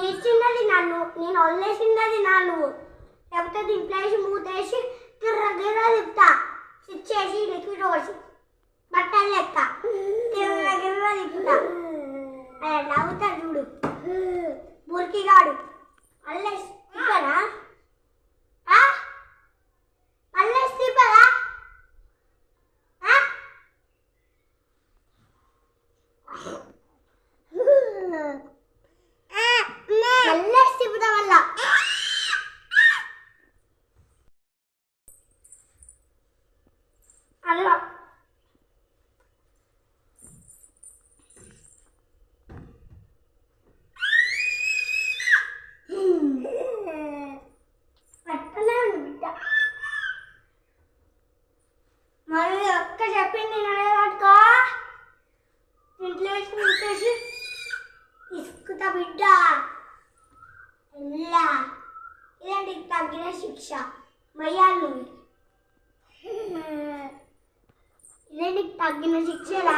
నేను ఇచ్చినది నన్ను నేను వదిలేసినది నా లేకపోతే దీంట్లో వేసి మూతేసి గిర్ర తిప్పుతా. స్విచ్ చేసి లిక్విడ్ పోసి బట్టలు లెక్క గిర్ర గిర్ర తిప్పుతా. అలా నవ్వుతా చూడు. బురికిగాడు. అక్క చెప్పింది నడవాడుకో ఇంట్లో వేసి ఇసుకుతా బిడ్డ. ఇలా ఇదండి తగ్గిన శిక్ష? మయ్యాలు. ఇదండి తగ్గిన శిక్షలా?